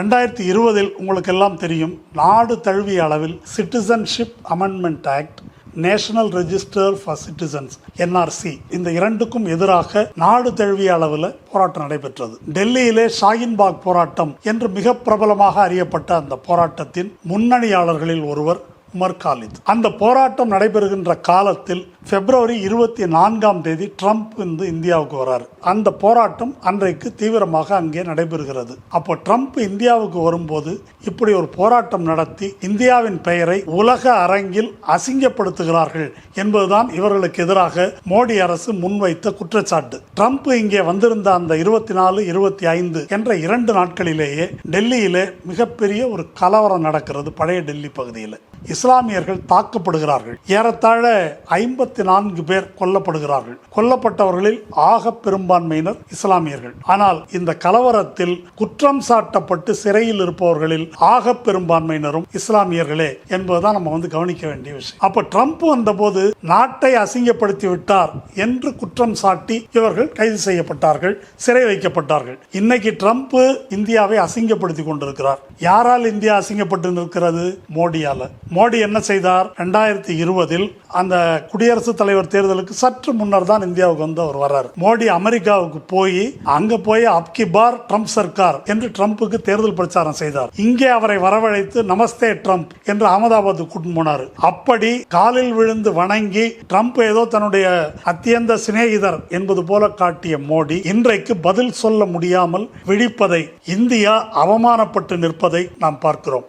ரெண்டாயிரத்தி இருபதில் உங்களுக்கு எல்லாம் தெரியும் நாடு தழுவிய அளவில் citizenship amendment act national register for citizens NRC இந்த இரண்டுக்கும் எதிராக நாடு தழுவிய அளவில் போராட்டம் நடைபெற்றது. டெல்லியிலே ஷாகின்பாக் போராட்டம் என்று மிக பிரபலமாக அறியப்பட்ட அந்த போராட்டத்தின் முன்னணியாளர்களில் ஒருவர் உமர் காலித். அந்த போராட்டம் நடைபெறுகின்ற காலத்தில் பிப்ரவரி இருபத்தி நான்காம் தேதி ட்ரம்ப் வந்து இந்தியாவுக்கு வராரு. அந்த போராட்டம் அன்றைக்கு தீவிரமாக அங்கே நடைபெறுகிறது. அப்போ ட்ரம்ப் இந்தியாவுக்கு வரும்போது இப்படி ஒரு போராட்டம் நடத்தி இந்தியாவின் பெயரை உலக அரங்கில் அசிங்கப்படுத்துகிறார்கள் என்பதுதான் இவர்களுக்கு எதிராக மோடி அரசு முன்வைத்த குற்றச்சாட்டு. ட்ரம்ப் இங்கே வந்திருந்த அந்த இருபத்தி நாலு இருபத்தி ஐந்து என்ற இரண்டு நாட்களிலேயே டெல்லியிலே மிகப்பெரிய ஒரு கலவரம் நடக்கிறது பழைய டெல்லி பகுதியில். இஸ்லாமியர்கள் தாக்கப்படுகிறார்கள். ஏறத்தாழ ஐம்பத்தி நான்கு பேர் கொல்லப்படுகிறார்கள். கொல்லப்பட்டவர்களில் ஆக பெரும்பான்மையினர் இஸ்லாமியர்கள். ஆனால் இந்த கலவரத்தில் குற்றம் சாட்டப்பட்டு சிறையில் இருப்பவர்களில் ஆக பெரும்பான்மையினரும் இஸ்லாமியர்களே என்பதுதான் நம்ம வந்து கவனிக்க வேண்டிய விஷயம். அப்ப ட்ரம்ப் வந்தபோது நாட்டை அசிங்கப்படுத்தி விட்டார் என்று குற்றம் சாட்டி இவர்கள் கைது செய்யப்பட்டார்கள் சிறை வைக்கப்பட்டார்கள். இன்னைக்கு ட்ரம்ப் இந்தியாவை அசிங்கப்படுத்தி கொண்டிருக்கிறார். யாரால் இந்தியா அசிங்கப்பட்டு நிற்கிறது மோடியால. மோடி என்ன செய்தார்? இரண்டாயிரத்தி இருபதில் அந்த குடியரசு குடியரசுத் தலைவர் தேர்தலுக்கு சற்று முன்னர் தான் இந்தியாவுக்கு வந்து அவர் வர்றார். மோடி அமெரிக்காவுக்கு போய் அங்க போய் அப்கி பார் ட்ரம்ப் சர்க்கார் என்று ட்ரம்ப்புக்கு தேர்தல் பிரச்சாரம் செய்தார். இங்கே அவரை வரவழைத்து நமஸ்தே ட்ரம்ப் என்று அகமதாபாத் கூட்டு போனார். அப்படி காலில் விழுந்து வணங்கி ட்ரம்ப் ஏதோ தன்னுடைய அத்தியந்த சிநேகிதர் என்பது போல காட்டிய மோடி இன்றைக்கு பதில் சொல்ல முடியாமல் விழிப்பதை இந்தியா அவமானப்பட்டு நிற்பதை நாம் பார்க்கிறோம்.